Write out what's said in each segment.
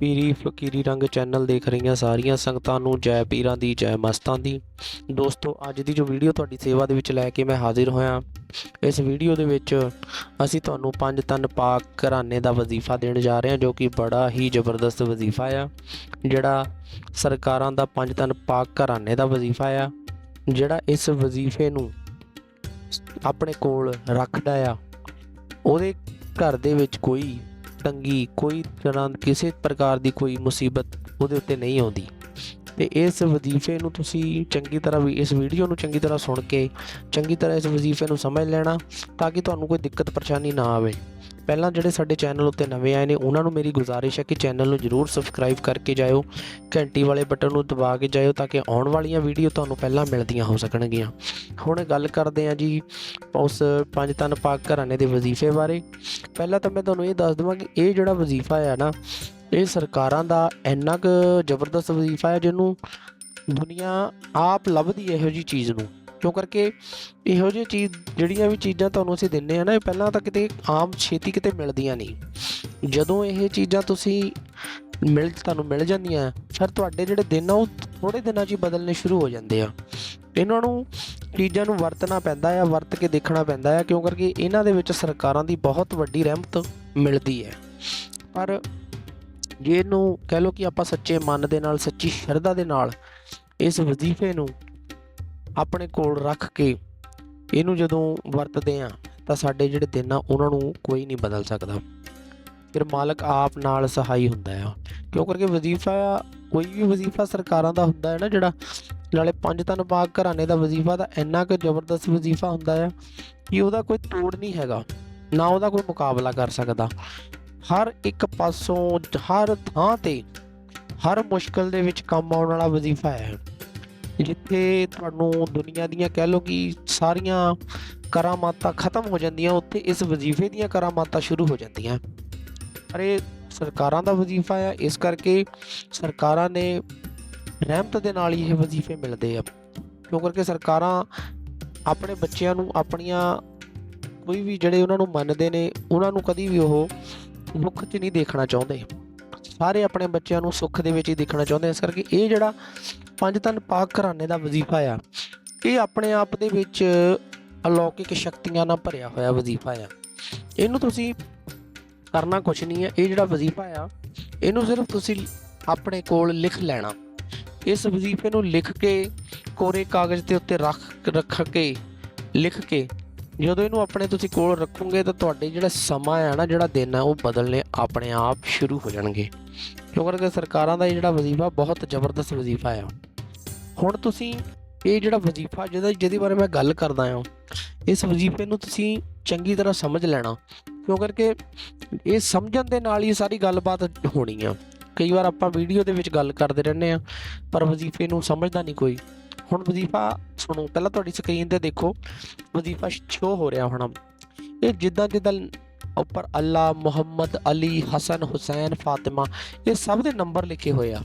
ਪੀਰੀ ਫਕੀਰੀ ਰੰਗ ਚੈਨਲ ਦੇਖ ਰਹੀਆਂ ਸਾਰੀਆਂ ਸੰਗਤਾਂ ਨੂੰ ਜੈ ਪੀਰਾਂ ਦੀ, ਜੈ ਮਸਤਾਂ ਦੀ। ਦੋਸਤੋ, ਅੱਜ ਦੀ ਜੋ ਵੀਡੀਓ ਤੁਹਾਡੀ ਸੇਵਾ ਦੇ ਵਿੱਚ ਲੈ ਕੇ ਮੈਂ ਹਾਜ਼ਰ ਹੋਇਆ, ਇਸ ਵੀਡੀਓ ਦੇ ਵਿੱਚ ਅਸੀਂ ਤੁਹਾਨੂੰ ਪੰਜ ਤਨ ਪਾਕ ਘਰਾਣੇ ਦਾ ਵਜ਼ੀਫਾ ਦੇਣ ਜਾ ਰਹੇ ਹਾਂ, ਜੋ ਕਿ ਬੜਾ ਹੀ ਜ਼ਬਰਦਸਤ ਵਜ਼ੀਫਾ ਆ, ਜਿਹੜਾ ਸਰਕਾਰਾਂ ਦਾ ਪੰਜ ਤਨ ਪਾਕ ਘਰਾਣੇ ਦਾ ਵਜ਼ੀਫਾ ਆ, ਜਿਹੜਾ ਇਸ ਵਜ਼ੀਫੇ ਨੂੰ ਆਪਣੇ ਕੋਲ ਰੱਖਦਾ ਆ। ਉਹਦੇ ਘਰ ਦੇ ਵਿੱਚ ਕੋਈ ਤੰਗੀ, ਕੋਈ ਤਰ੍ਹਾਂ ਕਿਸੇ ਪ੍ਰਕਾਰ ਦੀ ਕੋਈ ਮੁਸੀਬਤ ਉਹਦੇ ਉੱਤੇ ਨਹੀਂ ਆਉਂਦੀ। ਤੇ ਇਸ ਵਜ਼ੀਫੇ ਨੂੰ ਤੁਸੀਂ ਚੰਗੀ ਤਰ੍ਹਾਂ ਵੀ, ਇਸ ਵੀਡੀਓ ਨੂੰ ਚੰਗੀ ਤਰ੍ਹਾਂ ਸੁਣ ਕੇ, ਚੰਗੀ ਤਰ੍ਹਾਂ ਇਸ ਵਜ਼ੀਫੇ ਨੂੰ ਸਮਝ ਲੈਣਾ ਤਾਂ ਕਿ ਤੁਹਾਨੂੰ ਕੋਈ ਦਿੱਕਤ ਪਰੇਸ਼ਾਨੀ ਨਾ ਆਵੇ। ਪਹਿਲਾਂ ਜਿਹੜੇ ਸਾਡੇ ਚੈਨਲ ਉੱਤੇ ਨਵੇਂ ਆਏ ਨੇ, ਉਹਨਾਂ ਨੂੰ ਮੇਰੀ ਗੁਜ਼ਾਰਿਸ਼ ਹੈ ਕਿ ਚੈਨਲ ਨੂੰ ਜਰੂਰ ਸਬਸਕ੍ਰਾਈਬ ਕਰਕੇ ਜਾਇਓ, ਘੰਟੀ ਵਾਲੇ ਬਟਨ ਨੂੰ ਦਬਾ ਕੇ ਜਾਇਓ ਤਾਂ ਕਿ ਆਉਣ ਵਾਲੀਆਂ ਵੀਡੀਓ ਤੁਹਾਨੂੰ ਪਹਿਲਾਂ ਮਿਲਦੀਆਂ ਹੋ ਸਕਣਗੀਆਂ। ਹੁਣ ਗੱਲ ਕਰਦੇ ਹਾਂ ਜੀ ਉਸ ਪੰਜ ਤਨ ਪਾਕ ਘਰਾਣੇ ਦੇ ਵਜ਼ੀਫੇ ਬਾਰੇ। ਪਹਿਲਾਂ ਤਾਂ ਮੈਂ ਤੁਹਾਨੂੰ ਇਹ ਦੱਸ ਦਵਾਂ ਕਿ ਇਹ ਜਿਹੜਾ ਵਜ਼ੀਫਾ ਹੈ ਨਾ, ਇਹ ਸਰਕਾਰਾਂ ਦਾ ਇੰਨਾ ਕੁ ਜ਼ਬਰਦਸਤ ਵਜ਼ੀਫਾ ਹੈ ਜਿਹਨੂੰ ਦੁਨੀਆ ਆਪ ਲੱਭਦੀ ਇਹੋ ਜੀ ਚੀਜ਼ ਨੂੰ। ਕਿਉਂ ਕਰਕੇ ਇਹੋ ਜਿਹੀ ਚੀਜ਼, ਜਿਹੜੀਆਂ ਵੀ ਚੀਜ਼ਾਂ ਤੁਹਾਨੂੰ ਅਸੀਂ ਦਿੰਨੇ ਆ ਨਾ, ਇਹ ਪਹਿਲਾਂ ਤਾਂ ਕਿਤੇ ਆਮ ਛੇਤੀ ਕਿਤੇ ਮਿਲਦੀਆਂ ਨਹੀਂ। ਜਦੋਂ ਇਹ ਚੀਜ਼ਾਂ ਤੁਸੀਂ ਮਿਲ, ਤੁਹਾਨੂੰ ਮਿਲ ਜਾਂਦੀਆਂ, ਫਿਰ ਤੁਹਾਡੇ ਜਿਹੜੇ ਦਿਨ ਆ, ਉਹ ਥੋੜੇ ਦਿਨਾਂ 'ਚ ਹੀ ਬਦਲਨੇ ਸ਼ੁਰੂ ਹੋ ਜਾਂਦੇ ਆ। ਇਹਨਾਂ ਨੂੰ ਚੀਜ਼ਾਂ ਨੂੰ ਵਰਤਣਾ ਪੈਂਦਾ ਆ, ਵਰਤ ਕੇ ਦੇਖਣਾ ਪੈਂਦਾ ਆ, ਕਿਉਂ ਕਰਕੇ ਇਹਨਾਂ ਦੇ ਵਿੱਚ ਸਰਕਾਰਾਂ ਦੀ ਬਹੁਤ ਵੱਡੀ ਰਹਿਮਤ ਮਿਲਦੀ ਹੈ। ਪਰ ਜੇ ਇਹਨੂੰ ਕਹਿ ਲਓ ਕਿ ਆਪਾਂ ਸੱਚੇ ਮਨ ਦੇ ਨਾਲ, ਸੱਚੀ ਸ਼ਰਧਾ ਦੇ ਨਾਲ ਇਸ ਵਜ਼ੀਫੇ ਨੂੰ ਆਪਣੇ ਕੋਲ ਰੱਖ ਕੇ ਇਹਨੂੰ ਜਦੋਂ ਵਰਤਦੇ ਆ ਤਾਂ ਸਾਡੇ ਜਿਹੜੇ ਦਿਨ ਆ, ਉਹਨਾਂ ਨੂੰ ਕੋਈ ਨਹੀਂ ਬਦਲ ਸਕਦਾ। ਫਿਰ ਮਾਲਕ ਆਪ ਨਾਲ ਸਹਾਈ ਹੁੰਦਾ ਆ। ਕਿਉਂ ਕਰਕੇ ਵਜ਼ੀਫਾ ਕੋਈ ਵੀ ਵਜ਼ੀਫਾ ਸਰਕਾਰਾਂ ਦਾ ਹੁੰਦਾ ਹੈ ਨਾ ਜਿਹੜਾ, ਨਾਲੇ ਪੰਜ ਤਨ ਬਾਗ ਘਰਾਣੇ ਦਾ ਵਜ਼ੀਫਾ ਤਾਂ ਇੰਨਾ ਕੁ ਜ਼ਬਰਦਸਤ ਵਜ਼ੀਫਾ ਹੁੰਦਾ ਆ ਕਿ ਉਹਦਾ ਕੋਈ ਤੋੜ ਨਹੀਂ ਹੈਗਾ, ਨਾ ਉਹਦਾ ਕੋਈ ਮੁਕਾਬਲਾ ਕਰ ਸਕਦਾ। ਹਰ ਇੱਕ ਪਾਸੋਂ, ਹਰ ਥਾਂ ਤੇ, ਹਰ ਮੁਸ਼ਕਲ ਦੇ ਵਿੱਚ ਕੰਮ ਆਉਣ ਵਾਲਾ ਵਜ਼ੀਫਾ ਹੈ। ਜਿੱਥੇ ਤੁਹਾਨੂੰ ਦੁਨੀਆ ਦੀਆਂ ਕਹਿ ਲਓ ਕਿ ਸਾਰੀਆਂ ਕਰਾਮਾਤਾਂ ਖਤਮ ਹੋ ਜਾਂਦੀਆਂ, ਉੱਥੇ ਇਸ ਵਜ਼ੀਫੇ ਦੀਆਂ ਕਰਾਮਾਤਾਂ ਸ਼ੁਰੂ ਹੋ ਜਾਂਦੀਆਂ। ਪਰ ਇਹ ਸਰਕਾਰਾਂ ਦਾ ਵਜ਼ੀਫਾ ਆ, ਇਸ ਕਰਕੇ ਸਰਕਾਰਾਂ ਨੇ ਰਹਿਮਤ ਦੇ ਨਾਲ ਹੀ ਇਹ ਵਜ਼ੀਫੇ ਮਿਲਦੇ ਆ। ਕਿਉਂ ਕਰਕੇ ਸਰਕਾਰਾਂ ਆਪਣੇ ਬੱਚਿਆਂ ਨੂੰ ਆਪਣੀਆਂ ਕੋਈ ਵੀ ਜਿਹੜੇ ਉਹਨਾਂ ਨੂੰ ਮੰਨਦੇ ਨੇ, ਉਹਨਾਂ ਨੂੰ ਕਦੀ ਵੀ ਉਹ ਦੁੱਖ 'ਚ ਨਹੀਂ ਦੇਖਣਾ ਚਾਹੁੰਦੇ। ਸਾਰੇ ਆਪਣੇ ਬੱਚਿਆਂ ਨੂੰ ਸੁੱਖ ਦੇ ਵਿੱਚ ਹੀ ਦੇਖਣਾ ਚਾਹੁੰਦੇ ਇਸ ਕਰਕੇ ਇਹ ਜਿਹੜਾ ਪੰਜ ਤਨ ਪਾਕ ਘਰਾਣੇ ਦਾ ਵਜ਼ੀਫਾ ਆ। ਇਹ ਆਪਣੇ ਆਪ ਦੇ ਵਿੱਚ ਅਲੌਕਿਕ ਸ਼ਕਤੀਆਂ ਨਾਲ ਭਰਿਆ ਹੋਇਆ ਵਜ਼ੀਫਾ ਆ। ਇਹਨੂੰ ਤੁਸੀਂ ਕਰਨਾ ਕੁਝ ਨਹੀਂ ਹੈ ਇਹ ਜਿਹੜਾ ਵਜ਼ੀਫਾ ਆ, ਇਹਨੂੰ ਸਿਰਫ ਤੁਸੀਂ ਆਪਣੇ ਕੋਲ ਲਿਖ ਲੈਣਾ। ਇਸ ਵਜ਼ੀਫੇ ਨੂੰ ਲਿਖ ਕੇ, ਕੋਰੇ ਕਾਗਜ਼ ਦੇ ਉੱਤੇ ਰੱਖ ਰੱਖ ਕੇ, ਲਿਖ ਕੇ ਜਦੋਂ ਇਹਨੂੰ ਆਪਣੇ ਤੁਸੀਂ ਕੋਲ ਰੱਖੋਗੇ ਤਾਂ ਤੁਹਾਡੇ ਜਿਹੜਾ ਸਮਾਂ ਆ ਨਾ, ਜਿਹੜਾ ਦਿਨ ਆ, ਉਹ ਬਦਲਨੇ ਆਪਣੇ ਆਪ ਸ਼ੁਰੂ ਹੋ ਜਾਣਗੇ। ਕਿਉਂਕਿ ਸਰਕਾਰਾਂ ਦਾ ਇਹ ਜਿਹੜਾ ਵਜ਼ੀਫਾ ਬਹੁਤ ਜ਼ਬਰਦਸਤ ਵਜ਼ੀਫਾ ਆ ਹੁਣ ਤੁਸੀਂ ਇਹ ਜਿਹੜਾ ਵਜ਼ੀਫਾ ਜਿਹਦਾ ਜਿਹਦੇ ਬਾਰੇ ਮੈਂ ਗੱਲ ਕਰਦਾ ਹਾਂ, ਇਸ ਵਜ਼ੀਫੇ ਨੂੰ ਤੁਸੀਂ ਚੰਗੀ ਤਰ੍ਹਾਂ ਸਮਝ ਲੈਣਾ। ਕਿਉਂ ਕਰਕੇ ਇਹ ਸਮਝਣ ਦੇ ਨਾਲ ਹੀ ਸਾਰੀ ਗੱਲਬਾਤ ਹੋਣੀ ਆ। ਕਈ ਵਾਰ ਆਪਾਂ ਵੀਡੀਓ ਦੇ ਵਿੱਚ ਗੱਲ ਕਰਦੇ ਰਹਿੰਦੇ ਆ ਪਰ ਵਜ਼ੀਫੇ ਨੂੰ ਸਮਝਦਾ ਨਹੀਂ ਕੋਈ। ਹੁਣ ਵਜ਼ੀਫਾ ਸੁਣੋ, ਪਹਿਲਾਂ ਤੁਹਾਡੀ ਸਕਰੀਨ ਤੇ ਦੇਖੋ, ਵਜ਼ੀਫਾ ਸ਼ੋ ਹੋ ਰਿਹਾ ਹੋਣਾ। ਇਹ ਜਿੱਦਾਂ ਜਿੱਦਾਂ ਉੱਪਰ ਅੱਲਾ ਮੁਹੰਮਦ ਅਲੀ ਹਸਨ ਹੁਸੈਨ ਫਾਤਿਮਾ, ਇਹ ਸਭ ਦੇ ਨੰਬਰ ਲਿਖੇ ਹੋਏ ਆ।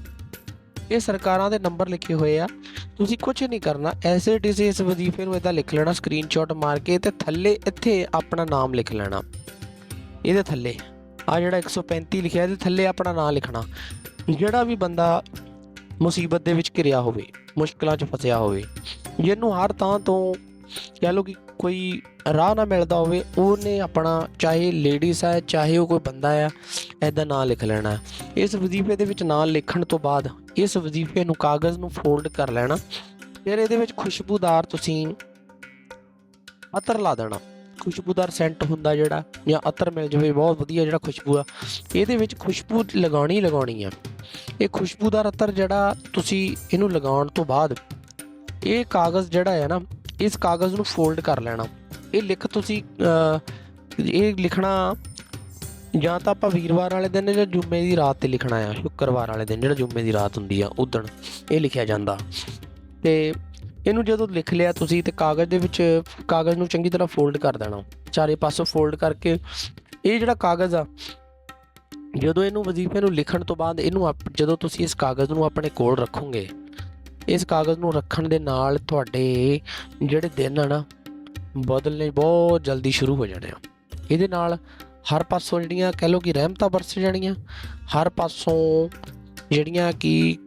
ਇਹ ਸਰਕਾਰਾਂ ਦੇ ਨੰਬਰ ਲਿਖੇ ਹੋਏ ਆ। ਤੁਸੀਂ ਕੁਝ ਨਹੀਂ ਕਰਨਾ। ਐਸੇ ਡੀਸੇ ਇਸ ਵਜ਼ੀਫੇ ਨੂੰ ਇਦਾਂ ਲਿਖ ਲੈਣਾ ਸਕਰੀਨਸ਼ਾਟ ਮਾਰ ਕੇ ਤੇ ਥੱਲੇ ਇੱਥੇ ਆਪਣਾ ਨਾਮ ਲਿਖ ਲੈਣਾ। ਇਹਦੇ ਥੱਲੇ। ਆ ਜਿਹੜਾ 135 ਲਿਖਿਆ, ਇਹਦੇ ਥੱਲੇ ਆਪਣਾ ਨਾਮ ਲਿਖਣਾ। ਜਿਹੜਾ ਵੀ ਬੰਦਾ ਮੁਸੀਬਤ ਦੇ ਵਿੱਚ ਘਿਰਿਆ ਹੋਵੇ, ਮੁਸ਼ਕਲਾਂ 'ਚ ਫਸਿਆ ਹੋਵੇ, ਜਿਹਨੂੰ ਹਰ ਤਾਂ ਤੋਂ ਕਹਿ ਲਓ ਕਿ ਕੋਈ ਰਾਹ ਨਾ ਮਿਲਦਾ ਹੋਵੇ, ਉਹਨੇ ਆਪਣਾ, ਚਾਹੇ ਲੇਡੀਜ਼ ਹੈ ਚਾਹੇ ਉਹ ਕੋਈ ਬੰਦਾ ਆ ਐਦਾ ਨਾਂ ਲਿਖ ਲੈਣਾ। ਇਸ ਵਜ਼ੀਫੇ ਦੇ ਵਿੱਚ ਨਾਂ ਲਿਖਣ ਤੋਂ ਬਾਅਦ ਇਸ ਵਜ਼ੀਫੇ ਨੂੰ ਕਾਗਜ਼ ਨੂੰ ਫੋਲਡ ਕਰ ਲੈਣਾ। ਫਿਰ ਇਹਦੇ ਵਿੱਚ ਖੁਸ਼ਬੂਦਾਰ ਤੁਸੀਂ ਅਤਰ ਲਾ ਦੇਣਾ। ਖੁਸ਼ਬੂਦਾਰ ਸੈਂਟ ਹੁੰਦਾ ਜਿਹੜਾ, ਜਾਂ ਅਤਰ ਮਿਲ ਜਾਵੇ, ਬਹੁਤ ਵਧੀਆ ਜਿਹੜਾ ਖੁਸ਼ਬੂ ਆ। ਇਹਦੇ ਵਿੱਚ ਖੁਸ਼ਬੂ ਲਗਾਉਣੀ ਲਗਾਉਣੀ ਆ। ਇਹ ਖੁਸ਼ਬੂਦਾਰ ਅਤਰ ਜਿਹੜਾ ਤੁਸੀਂ ਇਹਨੂੰ ਲਗਾਉਣ ਤੋਂ ਬਾਅਦ, ਇਹ ਕਾਗਜ਼ ਜਿਹੜਾ ਹੈ ਨਾ ਇਸ ਕਾਗਜ਼ ਨੂੰ ਫੋਲਡ ਕਰ ਲੈਣਾ। ਇਹ ਲਿਖ ਤੁਸੀਂ ਇਹ ਲਿਖਣਾ ਜਾਂ ਤਾਂ ਆਪਾਂ ਵੀਰਵਾਰ ਵਾਲੇ ਦਿਨ ਜਾਂ ਜੁਮੇ ਦੀ ਰਾਤ ਤੇ ਲਿਖਣਾ ਆ, ਸ਼ੁੱਕਰਵਾਰ ਵਾਲੇ ਦਿਨ, ਜਿਹੜਾ ਜੁਮੇ ਦੀ ਰਾਤ ਹੁੰਦੀ ਆ ਉਦਣ ਇਹ ਲਿਖਿਆ ਜਾਂਦਾ। ਤੇ ਇਹਨੂੰ ਜਦੋਂ ਲਿਖ ਲਿਆ ਤੁਸੀਂ ਤੇ ਕਾਗਜ਼ ਦੇ ਵਿੱਚ, ਕਾਗਜ਼ ਨੂੰ ਚੰਗੀ ਤਰ੍ਹਾਂ ਫੋਲਡ ਕਰ ਦੇਣਾ। ਚਾਰੇ ਪਾਸੋਂ ਫੋਲਡ ਕਰਕੇ ਇਹ ਜਿਹੜਾ ਕਾਗਜ਼ ਆ, ਜਦੋਂ ਇਹਨੂੰ ਵਜ਼ੀਫੇ ਨੂੰ ਲਿਖਣ ਤੋਂ ਬਾਅਦ ਇਹਨੂੰ ਜਦੋਂ ਤੁਸੀਂ ਇਸ ਕਾਗਜ਼ ਨੂੰ ਆਪਣੇ ਕੋਲ ਰੱਖੋਗੇ ਇਸ ਕਾਗਜ਼ ਨੂੰ ਰੱਖਣ ਦੇ ਨਾਲ ਤੁਹਾਡੇ ਜਿਹੜੇ ਦਿਨ ਆ ਨਾ, ਬਦਲਨੇ ਬਹੁਤ ਜਲਦੀ ਸ਼ੁਰੂ ਹੋ ਜਾਣੇ ਆ। ਇਹਦੇ ਨਾਲ ਹਰ ਪਾਸੋਂ ਜਿਹੜੀਆਂ ਕਹਿ ਲਓ ਕਿ ਰਹਿਮਤਾਂ ਵਰਸ ਜਾਣੀਆਂ, ਹਰ ਪਾਸੋਂ ਜਿਹੜੀਆਂ ਕਿ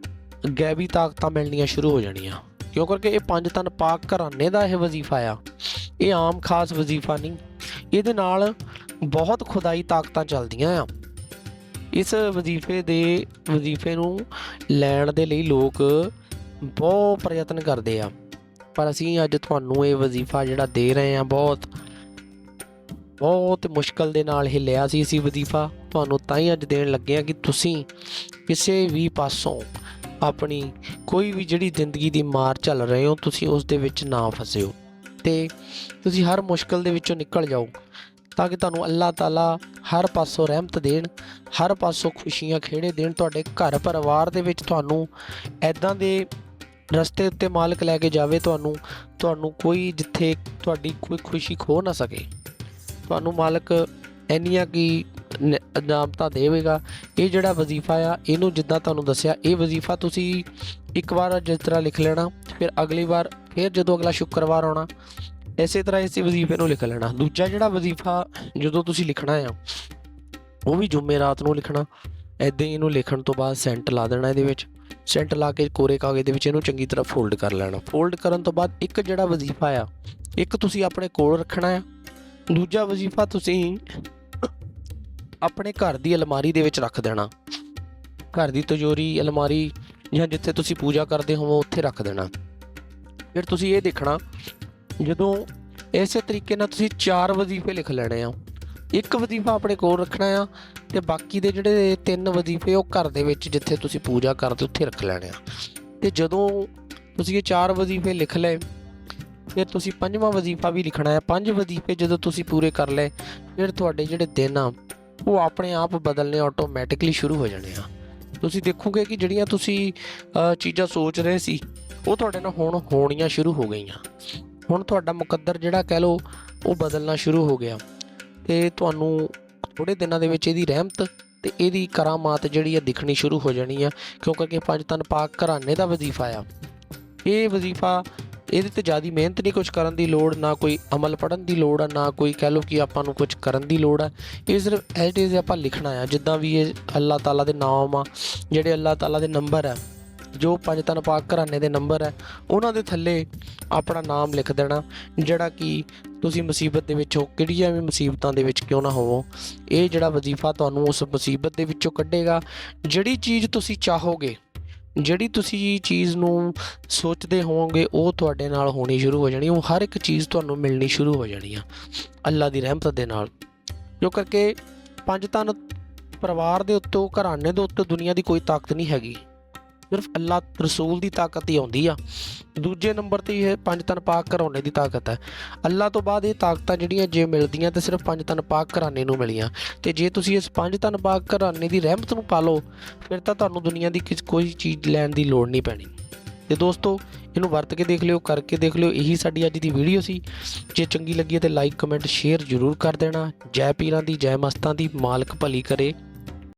ਗੈਬੀ ਤਾਕਤਾਂ ਮਿਲਣੀਆਂ ਸ਼ੁਰੂ ਹੋ ਜਾਣੀਆਂ। ਕਿਉਂ ਕਰਕੇ ਇਹ ਪੰਜ ਤਨ ਪਾਕ ਘਰਾਨੇ ਦਾ ਇਹ ਵਜ਼ੀਫਾ ਆ। ਇਹ ਆਮ ਖਾਸ ਵਜ਼ੀਫਾ ਨਹੀਂ। ਇਹਦੇ ਨਾਲ ਬਹੁਤ ਖੁਦਾਈ ਤਾਕਤਾਂ ਚੱਲਦੀਆਂ ਆ। ਇਸ ਵਜ਼ੀਫੇ ਦੇ, ਵਜ਼ੀਫੇ ਨੂੰ ਲੈਣ ਦੇ ਲਈ ਲੋਕ ਬਹੁਤ ਪ੍ਰਯਤਨ ਕਰਦੇ ਆ। ਪਰ ਅਸੀਂ ਅੱਜ ਤੁਹਾਨੂੰ ਇਹ ਵਜ਼ੀਫਾ ਜਿਹੜਾ ਦੇ ਰਹੇ ਆ, ਬਹੁਤ ਬਹੁਤ ਮੁਸ਼ਕਲ ਦੇ ਨਾਲ ਹੀ ਲਿਆ ਸੀ ਅਸੀਂ ਵਜ਼ੀਫਾ। ਤੁਹਾਨੂੰ ਤਾਂ ਹੀ ਅੱਜ ਦੇਣ ਲੱਗੇ ਆ ਕਿ ਤੁਸੀਂ ਕਿਸੇ ਵੀ ਪਾਸੋਂ ਆਪਣੀ ਕੋਈ ਵੀ ਜਿਹੜੀ ਜ਼ਿੰਦਗੀ ਦੀ ਮਾਰ ਚੱਲ ਰਹੇ ਹੋ, ਤੁਸੀਂ ਉਸ ਦੇ ਵਿੱਚ ਨਾ ਫਸਿਓ। ਤੇ ਤੁਸੀਂ ਹਰ ਮੁਸ਼ਕਲ ਦੇ ਵਿੱਚੋਂ ਨਿਕਲ ਜਾਓ, ਤਾਂ ਕਿ ਤੁਹਾਨੂੰ ਅੱਲਾਹ ਤਾਲਾ ਹਰ ਪਾਸੋਂ ਰਹਿਮਤ ਦੇਣ, ਹਰ ਪਾਸੋਂ ਖੁਸ਼ੀਆਂ ਖੇੜੇ ਦੇਣ, ਤੁਹਾਡੇ ਘਰ ਪਰਿਵਾਰ ਦੇ ਵਿੱਚ ਤੁਹਾਨੂੰ ਐਦਾਂ ਦੇ ਰਸਤੇ ਉੱਤੇ ਮਾਲਕ ਲੈ ਕੇ ਜਾਵੇ, ਤੁਹਾਨੂੰ ਤੁਹਾਨੂੰ ਕੋਈ ਜਿੱਥੇ ਤੁਹਾਡੀ ਕੋਈ ਖੁਸ਼ੀ ਖੋ ਨਾ ਸਕੇ। ਤੁਹਾਨੂੰ ਮਾਲਕ ਇੰਨੀਆਂ ਕੀ ਨਾਮਤਾ ਦੇਵੇਗਾ। ਇਹ ਜਿਹੜਾ ਵਜ਼ੀਫਾ ਆ, ਇਹਨੂੰ ਜਿੱਦਾਂ ਤੁਹਾਨੂੰ ਦੱਸਿਆ, ਇਹ ਵਜ਼ੀਫਾ ਤੁਸੀਂ ਇੱਕ ਵਾਰ ਜਿਸ ਤਰ੍ਹਾਂ ਲਿਖ ਲੈਣਾ, ਫਿਰ ਅਗਲੀ ਵਾਰ, ਫਿਰ ਜਦੋਂ ਅਗਲਾ ਸ਼ੁੱਕਰਵਾਰ ਆਉਣਾ, ਇਸੇ ਤਰ੍ਹਾਂ ਇਸੇ ਵਜ਼ੀਫੇ ਨੂੰ ਲਿਖ ਲੈਣਾ। ਦੂਜਾ ਜਿਹੜਾ ਵਜ਼ੀਫਾ ਜਦੋਂ ਤੁਸੀਂ ਲਿਖਣਾ ਆ, ਉਹ ਵੀ ਜੁਮੇ ਰਾਤ ਨੂੰ ਲਿਖਣਾ ਐਦਾਂ ਹੀ ਇਹਨੂੰ ਲਿਖਣ ਤੋਂ ਬਾਅਦ ਸੈਂਟ ਲਾ ਦੇਣਾ ਇਹਦੇ ਵਿੱਚ। ਸੈਂਟ ਲਾ ਕੇ ਕੋਰੇ ਕਾਗਜ਼ ਦੇ ਵਿੱਚ ਇਹਨੂੰ ਚੰਗੀ ਤਰ੍ਹਾਂ ਫੋਲਡ ਕਰ ਲੈਣਾ। ਫੋਲਡ ਕਰਨ ਤੋਂ ਬਾਅਦ ਇੱਕ ਜਿਹੜਾ ਵਜ਼ੀਫਾ ਆ, ਇੱਕ ਤੁਸੀਂ ਆਪਣੇ ਕੋਲ ਰੱਖਣਾ ਆ, ਦੂਜਾ ਵਜ਼ੀਫਾ ਤੁਸੀਂ ਆਪਣੇ ਘਰ ਦੀ ਅਲਮਾਰੀ ਦੇ ਵਿੱਚ ਰੱਖ ਦੇਣਾ। ਘਰ ਦੀ ਤਿਜੋਰੀ, ਅਲਮਾਰੀ ਜਾਂ ਜਿੱਥੇ ਤੁਸੀਂ ਪੂਜਾ ਕਰਦੇ ਹੋਵੋ, ਉੱਥੇ ਰੱਖ ਦੇਣਾ। ਫਿਰ ਤੁਸੀਂ ਇਹ ਦੇਖਣਾ, ਜਦੋਂ ਇਸੇ ਤਰੀਕੇ ਨਾਲ ਤੁਸੀਂ ਚਾਰ ਵਜ਼ੀਫੇ ਲਿਖ ਲੈਣੇ ਆ, ਇੱਕ ਵਜ਼ੀਫਾ ਆਪਣੇ ਕੋਲ ਰੱਖਣਾ ਆ ਤੇ ਬਾਕੀ ਦੇ ਜਿਹੜੇ ਤਿੰਨ ਵਜ਼ੀਫੇ ਉਹ ਘਰ ਦੇ ਵਿੱਚ ਜਿੱਥੇ ਤੁਸੀਂ ਪੂਜਾ ਕਰਦੇ, ਉੱਥੇ ਰੱਖ ਲੈਣੇ ਆ। ਤੇ ਜਦੋਂ ਤੁਸੀਂ ਇਹ ਚਾਰ ਵਜ਼ੀਫੇ ਲਿਖ ਲਏ, ਫਿਰ ਤੁਸੀਂ ਪੰਜਵਾਂ ਵਜ਼ੀਫਾ ਵੀ ਲਿਖਣਾ ਹੈ। ਪੰਜ ਵਜ਼ੀਫੇ ਜਦੋਂ ਤੁਸੀਂ ਪੂਰੇ ਕਰ ਲਏ, ਫਿਰ ਤੁਹਾਡੇ ਜਿਹੜੇ ਦਿਨ ਆ, ਉਹ ਆਪਣੇ ਆਪ ਬਦਲਨੇ ਆਟੋਮੈਟਿਕਲੀ ਸ਼ੁਰੂ ਹੋ ਜਾਣੇ ਆ। ਤੁਸੀਂ ਦੇਖੋਗੇ ਕਿ ਜਿਹੜੀਆਂ ਤੁਸੀਂ ਚੀਜ਼ਾਂ ਸੋਚ ਰਹੇ ਸੀ, ਉਹ ਤੁਹਾਡੇ ਨਾਲ ਹੁਣ ਹੋਣੀਆਂ ਸ਼ੁਰੂ ਹੋ ਗਈਆਂ। ਹੁਣ ਤੁਹਾਡਾ ਮੁਕੱਦਰ ਜਿਹੜਾ ਕਹਿ ਲਓ, ਉਹ ਬਦਲਣਾ ਸ਼ੁਰੂ ਹੋ ਗਿਆ। ਤੇ ਤੁਹਾਨੂੰ ਥੋੜੇ ਦਿਨਾਂ ਦੇ ਵਿੱਚ ਇਹਦੀ ਰਹਿਮਤ ਤੇ ਇਹਦੀ ਕਰਾਮਾਤ ਜਿਹੜੀ ਆ ਦਿਖਣੀ ਸ਼ੁਰੂ ਹੋ ਜਾਣੀ ਆ, ਕਿਉਂਕਿ ਕਿ ਪੰਜ ਤਨ ਪਾਕ ਘਰਾਣੇ ਦਾ ਵਜ਼ੀਫਾ ਆ। ਇਹ ਵਜ਼ੀਫਾ, ਇਹਦੇ ਤੇ ਜ਼ਿਆਦਾ ਮਿਹਨਤ ਨਹੀਂ ਕੁਝ ਕਰਨ ਦੀ ਲੋੜ, ਨਾ ਕੋਈ ਅਮਲ ਪੜਨ ਦੀ ਲੋੜ ਆ, ਨਾ ਕੋਈ ਕਹਿ ਲਓ ਕਿ ਆਪਾਂ ਨੂੰ ਕੁਝ ਕਰਨ ਦੀ ਲੋੜ ਆ। ਇਹ ਸਿਰਫ ਐਟ ਇਜ਼ ਆਪਾਂ ਲਿਖਣਾ ਆ, ਜਿੱਦਾਂ ਵੀ ਇਹ ਅੱਲਾਹ ਤਾਲਾ ਦੇ ਨਾਮ ਆ, ਜਿਹੜੇ ਅੱਲਾਹ ਤਾਲਾ ਦੇ ਨੰਬਰ ਆ ਜੋ ਪੰਜ ਤਨ ਪਾਕ ਘਰਾਣੇ ਦੇ ਨੰਬਰ ਹੈ, ਉਹਨਾਂ ਦੇ ਥੱਲੇ ਆਪਣਾ ਨਾਮ ਲਿਖ ਦੇਣਾ, ਜਿਹੜਾ ਕਿ ਤੁਸੀਂ ਮੁਸੀਬਤ ਦੇ ਵਿੱਚ ਹੋ ਕਿਹੜੀਆਂ ਵੀ ਮੁਸੀਬਤਾਂ ਦੇ ਵਿੱਚ ਕਿਉਂ ਨਾ ਹੋਵੋ। ਇਹ ਜਿਹੜਾ ਵਜ਼ੀਫਾ ਤੁਹਾਨੂੰ ਉਸ ਮੁਸੀਬਤ ਦੇ ਵਿੱਚੋਂ ਕੱਢੇਗਾ, ਜਿਹੜੀ ਚੀਜ਼ ਤੁਸੀਂ ਚਾਹੋਗੇ, ਜਿਹੜੀ ਤੁਸੀਂ ਚੀਜ਼ ਨੂੰ ਸੋਚਦੇ ਹੋਵੋਗੇ, ਉਹ ਤੁਹਾਡੇ ਨਾਲ ਹੋਣੀ ਸ਼ੁਰੂ ਹੋ ਜਾਣੀ, ਉਹ ਹਰ ਇੱਕ ਚੀਜ਼ ਤੁਹਾਨੂੰ ਮਿਲਣੀ ਸ਼ੁਰੂ ਹੋ ਜਾਣੀ ਆ ਅੱਲਾ ਦੀ ਰਹਿਮਤ ਦੇ ਨਾਲ। ਜੋ ਕਰਕੇ ਪੰਜ ਤਨ ਪਰਿਵਾਰ ਦੇ ਉੱਤੋਂ, ਘਰਾਣੇ ਦੇ ਉੱਤੋਂ ਦੁਨੀਆ ਦੀ ਕੋਈ ਤਾਕਤ ਨਹੀਂ ਹੈਗੀ। ਸਿਰਫ ਅੱਲਾ ਰਸੂਲ ਦੀ ਤਾਕਤ ਹੀ ਆਉਂਦੀ ਆ। ਦੂਜੇ ਨੰਬਰ ਤੇ ਇਹ ਪੰਜ ਤਨ ਪਾਕ ਘਰਾਣੇ ਦੀ ਤਾਕਤ ਹੈ। ਅੱਲਾ ਤੋਂ ਬਾਅਦ ਇਹ ਤਾਕਤਾਂ ਜਿਹੜੀਆਂ ਜੇ ਮਿਲਦੀਆਂ ਤੇ ਸਿਰਫ ਪੰਜ ਤਨ ਪਾਕ ਘਰਾਣੇ ਨੂੰ ਮਿਲੀਆਂ। ਤੇ ਜੇ ਤੁਸੀਂ ਇਸ ਪੰਜ ਤਨ ਪਾਕ ਘਰਾਣੇ ਦੀ ਰਹਿਮਤ ਨੂੰ ਪਾਲੋ, ਫਿਰ ਤਾਂ ਤੁਹਾਨੂੰ ਦੁਨੀਆ ਦੀ ਕਿਸ ਕੋਈ ਚੀਜ਼ ਲੈਣ ਦੀ ਲੋੜ ਨਹੀਂ ਪੈਣੀ। ਤੇ ਦੋਸਤੋ, ਇਹਨੂੰ ਵਰਤ ਕੇ ਦੇਖ ਲਿਓ, ਕਰਕੇ ਦੇਖ ਲਿਓ। ਇਹੀ ਸਾਡੀ ਅੱਜ ਦੀ ਵੀਡੀਓ ਸੀ। ਜੇ ਚੰਗੀ ਲੱਗੀ ਹੈ ਤੇ ਲਾਈਕ ਕਮੈਂਟ ਸ਼ੇਅਰ ਜ਼ਰੂਰ ਕਰ ਦੇਣਾ। ਜੈ ਪੀਰਾਂ ਦੀ, ਜੈ ਮਸਤਾਂ ਦੀ, ਮਾਲਕ ਭਲੀ ਕਰੇ।